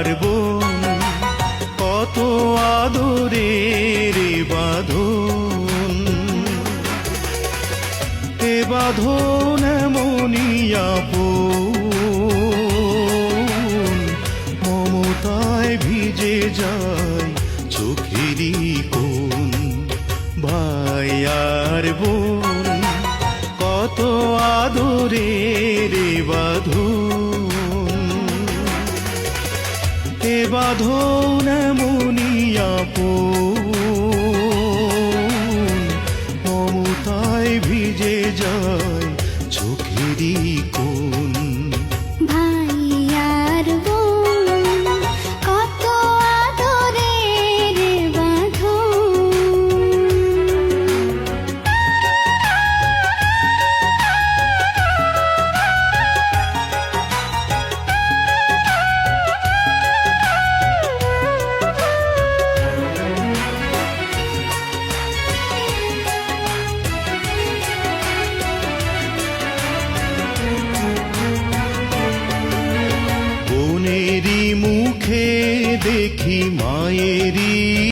আর বোন, কত আদরের বাঁধন। এ বাঁধন মনিয়াপন মমতায় ভিজে যায় চোখেরই কোন ভাই আর বোন, কত আদরের বাঁধন। এ বাঁধন মনিয়াপন মমতায় ভিজে যায় চোখেরই দেখি মায়েরই